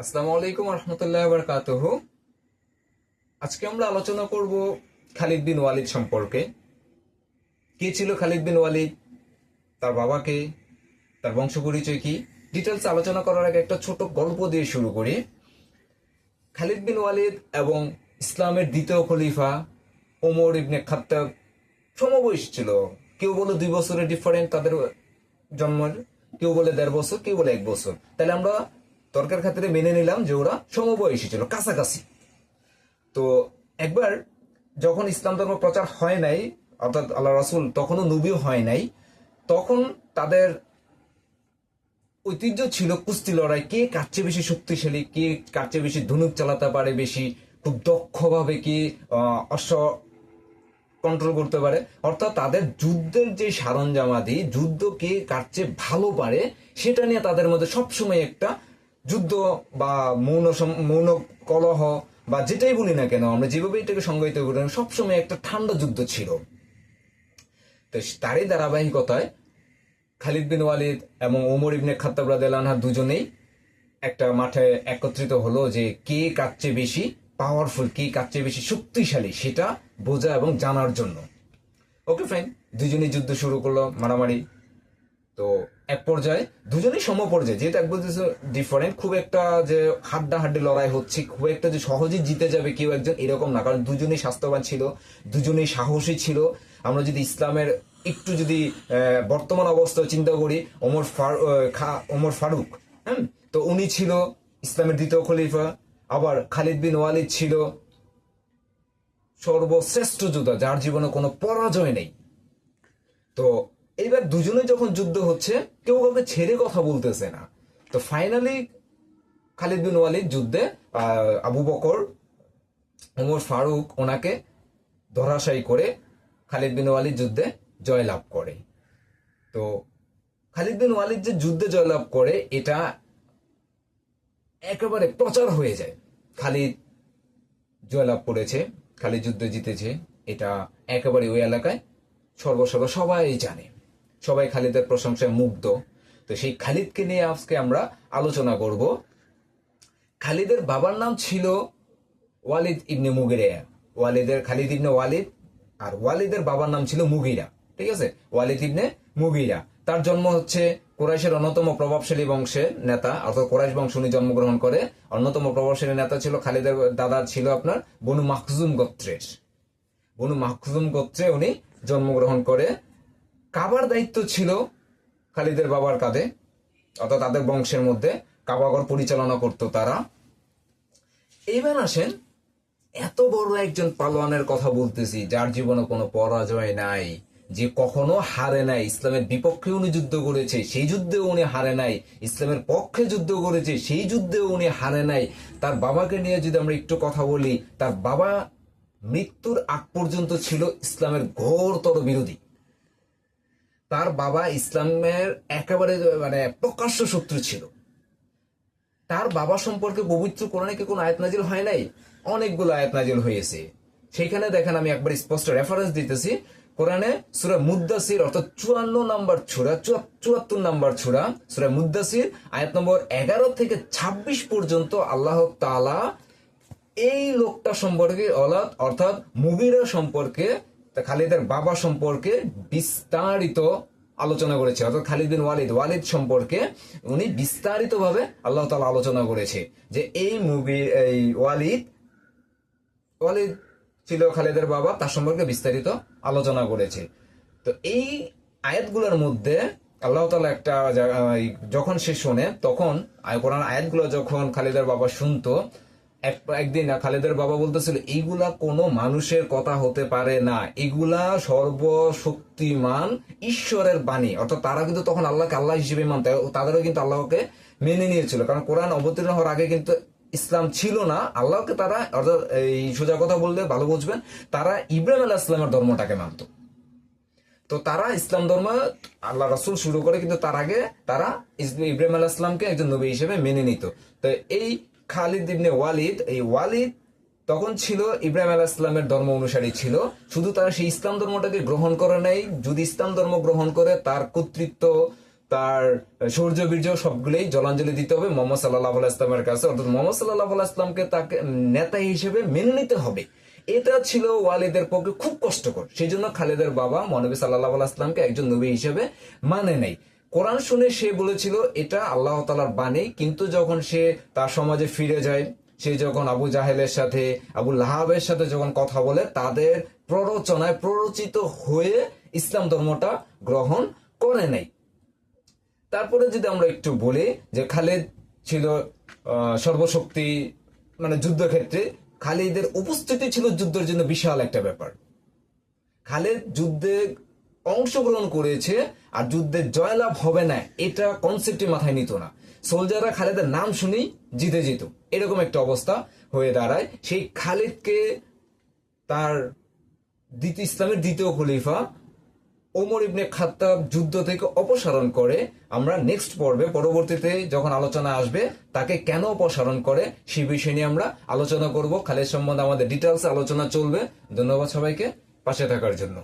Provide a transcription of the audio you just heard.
আসসালামু আলাইকুম রহমতুল্লাহ বারকাতহ আজকে আমরা আলোচনা করব খালিদ বিন ওয়ালিদ সম্পর্কে। কে ছিল খালিদ বিন ওয়ালিদ? তার বাবাকে তার বংশ পরিচয় কি? ডিটেলস আলোচনা করার আগে একটা ছোট গল্প দিয়ে শুরু করি। খালিদ বিন ওয়ালিদ এবং ইসলামের দ্বিতীয় খলিফা ওমর ইবনে খাত্তাব সমবয়স ছিল। কেউ বলে দুই বছরের ডিফারেন্ট তাদের জন্মের, কেউ বলে দেড় বছর, কেউ বলে এক বছর। তাহলে আমরা তর্কের খাতিরে মেনে নিলাম যে ওরা সমবয়সী ছিল, কাছাকাছি। তো একবার যখন ইসলাম ধর্ম প্রচার হয় নাই, অর্থাৎ আল্লাহ রাসুল তখনও নবীও হয় নাই, তখন তাদের ঐতিহ্য ছিল কুস্তি লড়াই, কে কার বেশি শক্তিশালী, কে কার বেশি ধনুক চালাতে পারে বেশি, খুব দক্ষভাবে কে অশ্ব কন্ট্রোল করতে পারে। অর্থাৎ তাদের যুদ্ধের যে সরঞ্জামাদি, যুদ্ধ কে কার ভালো পারে, সেটা নিয়ে তাদের মধ্যে সবসময় একটা যুদ্ধ বা মৌন মৌন কলহ বা যেটাই বলি না কেন, আমরা যেভাবে এটাকে সংজ্ঞায়িত করি সবসময় একটা ঠান্ডা যুদ্ধ ছিল। তো তারই ধারাবাহিকতায় খালিদ বিন ওয়ালিদ এবং ওমর ইবনে খাত্তাব আনহু দুজনেই একটা মাঠে একত্রিত হলো যে কে কার চেয়ে বেশি পাওয়ারফুল কে কার চেয়ে বেশি শক্তিশালী, সেটা বোঝা এবং জানার জন্য। ওকে ফাইন দুজনেই যুদ্ধ শুরু করল মারামারি। তো এক পর্যায়ে, দুজনেই সম পর্যায়ে, যেহেতু এক বলতেছে ডিফারেন্ট খুব একটা যে হাড্ডা হাড্ডি লড়াই হচ্ছে, খুব একটা যে সহজেই জিতে যাবে কেউ একজন এরকম না, কারণ দুজনেই স্বাস্থ্যবান ছিল, দুজনেই সাহসী ছিল। আমরা যদি ইসলামের একটু যদি বর্তমান অবস্থা চিন্তা করি, ওমর ফার- খা- ওমর ফারুক হ্যাঁ তো উনি ছিল ইসলামের দ্বিতীয় খলিফা, আবার খালিদ বিন ওয়ালিদ ছিল সর্বশ্রেষ্ঠ যোদ্ধা, যার জীবনে কোনো পরাজয় নেই। তো এইবার দুজনে যখন যুদ্ধ হচ্ছে, কেউ কাউকে ছেড়ে কথা বলতেছে না। তো ফাইনালি খালিদ বিন ওয়ালিদ যুদ্ধে আবু বকর, ওমর ফারুক ওনাকে ধরাশায়ী করে খালিদ বিন ওয়ালিদ যুদ্ধে জয়লাভ করে। তো খালিদ বিন ওয়ালিদ যে যুদ্ধে জয়লাভ করে, এটা একেবারে প্রচার হয়ে যায়। খালিদ জয়লাভ করেছে, খালিদ যুদ্ধে জিতেছে, এটা একেবারে ওই এলাকায় সর্বসর্ব সবাই জানে। সবাই খালিদের প্রশংসায় মুগ্ধ। তো সেই খালিদকে নিয়ে আজকে আমরা আলোচনা করব। খালিদের বাবার নাম ছিল ওয়ালিদ ইবনে মুগিরা। ওয়ালিদের, খালিদ ইবনে ওয়ালিদ আর ওয়ালিদের বাবার নাম ছিল মুগিরা। ঠিক আছে? ওয়ালিদ ইবনে মুগিরা। তার জন্ম হচ্ছে কোরাইশের অন্যতম প্রভাবশালী বংশের নেতা, অর্থাৎ কোরাইশ বংশ উনি জন্মগ্রহণ করে। অন্যতম প্রভাবশালী নেতা ছিল খালিদের দাদা ছিল আপনার বনু মাখজুম গোত্রের। বনু মাখজুম গোত্রে উনি জন্মগ্রহণ করে। কাবার দায়িত্ব ছিল খালিদের বাবার কাঁধে, অর্থাৎ তাদের বংশের মধ্যে কাবাগর পরিচালনা করত তারা। এইবার আসেন, এত বড় একজন পালোয়ানের কথা বলতেছি, যার জীবনে কোনো পরাজয় নাই, যে কখনো হারে নাই, ইসলামের বিপক্ষে উনি যুদ্ধ করেছে, সেই যুদ্ধেও উনি হারে নাই, ইসলামের পক্ষে যুদ্ধ করেছে, সেই যুদ্ধেও উনি হারে নাই। তার বাবাকে নিয়ে যদি আমরা একটু কথা বলি, তার বাবা মৃত্যুর আগ পর্যন্ত ছিল ইসলামের ঘোরতর বিরোধী। তার বাবা ইসলামের একেবারে মানে প্রকাশ্য শত্রু ছিল। তার বাবা সম্পর্কে পবিত্র কোরআনে কি কোনো আয়াত নাজিল হয় নাই? অনেকগুলো আয়াত নাজিল হয়েছে। সেইখানে দেখেন, আমি একবার স্পষ্ট রেফারেন্স দিতেছি। কোরআনে সুরা মুদাসির অর্থাৎ চুয়ান্ন নাম্বার ছুরা চুয়াত্তর নাম্বার ছুরা, সুরা মুদাসির আয়াত নম্বর এগারো থেকে ২৬ পর্যন্ত আল্লাহ তাআলা এই লোকটা সম্পর্কে অর্থাৎ মুগিরা সম্পর্কে তা খালিদের বাবা সম্পর্কে বিস্তারিত আলোচনা করেছে। অর্থাৎ খালিদ বিন ওয়ালিদ ওয়ালিদ সম্পর্কে উনি বিস্তারিত ভাবে আল্লাহ তালা আলোচনা করেছে যে এই মুভি, এই ওয়ালিদ ওয়ালিদ ছিল খালিদের বাবা, তার সম্পর্কে বিস্তারিত আলোচনা করেছে। তো এই আয়াতগুলোর মধ্যে আল্লাহ তালা একটা যখন সে শোনে, তখন কোরআন আয়াতগুলো যখন খালিদের বাবা শুনতো এক- একদিন খালেদের বাবা বলতেছিল, এইগুলা কোনো মানুষের কথা হতে পারে না। এগুলা সর্বশক্তিমান ঈশ্বরের বাণী। অর্থাৎ তারা কিন্তু তখন আল্লাহকে আল্লাহ হিসেবে মানতে তাদেরও কিন্তু আল্লাহকে মেনে নিয়েছিল। কারণ কোরআন অবতীর্ণ হওয়ার আগে কিন্তু ইসলাম ছিল না। আল্লাহকে তারা, অর্থাৎ এই সোজা কথা বললে ভালো বুঝবেন, তারা ইব্রাহিম আল্লাহ ইসলামের ধর্মটাকে মানত। তো তারা ইসলাম ধর্ম আল্লাহ রাসুল শুরু করে কিন্তু তার আগে তারা ইব্রাহিম আল্লাহ ইসলামকে একজন নবী হিসেবে মেনে নিত। তো এই খালিদ ইবনে ওয়ালিদ, এই ওয়ালিদ তখন ছিল ইব্রাহিম আলাহ ইসলামের ধর্ম অনুসারী ছিল। শুধু তারা সেই ইসলাম ধর্মটাকে গ্রহণ করে নাই। যদি ইসলাম ধর্ম গ্রহণ করে, তার কর্তৃত্ব, তার সৌর্য, বীর্য সবগুলোই জলাঞ্জলি দিতে হবে মোহাম্মদ সাল্লাহ ইসলামের কাছে। অর্থাৎ মোহাম্মদ সাল্লাহ ইসলামকে তাকে নেতা হিসেবে মেনে নিতে হবে। এটা ছিল ওয়ালিদের পক্ষে খুব কষ্টকর। সেই জন্য খালেদের বাবা মহানবী সাল্লাহ ইসলামকে একজন নবী হিসেবে মানে নেই। কোরআন শুনে সে বলেছিল, এটা আল্লাহ তালার বাণী। কিন্তু যখন সে তার সমাজে ফিরে যায়, সে যখন আবু জাহেলের সাথে, আবু লাহাবের সাথে যখন কথা বলে, তাদের প্ররোচনায় প্ররোচিত হয়ে ইসলাম ধর্মটা গ্রহণ করে নাই তারপরে যদি আমরা একটু বলি যে খালেদ ছিল সর্বশক্তি মানে যুদ্ধক্ষেত্রে খালিদের উপস্থিতি ছিল যুদ্ধের জন্য বিশাল একটা ব্যাপার। খালেদ যুদ্ধে অংশগ্রহণ করেছে আর যুদ্ধে জয়লাভ হবে না, এটা কনসেপ্টে মাথায় নিত না। সোলজাররা খালেদের নাম শুনেই জিতে যেত। এরকম একটা অবস্থা হয়ে দাঁড়ায়। সেই খালিদকে তার দ্বিতীয় ইসলামের দ্বিতীয় খলিফা ওমর ইবনে খাত্তাব যুদ্ধ থেকে অপসারণ করে। আমরা নেক্সট পর্বে, পরবর্তীতে যখন আলোচনা আসবে, তাকে কেন অপসারণ করে সেই বিষয় নিয়ে আমরা আলোচনা করব। খালেদ সম্বন্ধে আমাদের ডিটেলস আলোচনা চলবে। ধন্যবাদ সবাইকে। পাশে থাকার জন্য।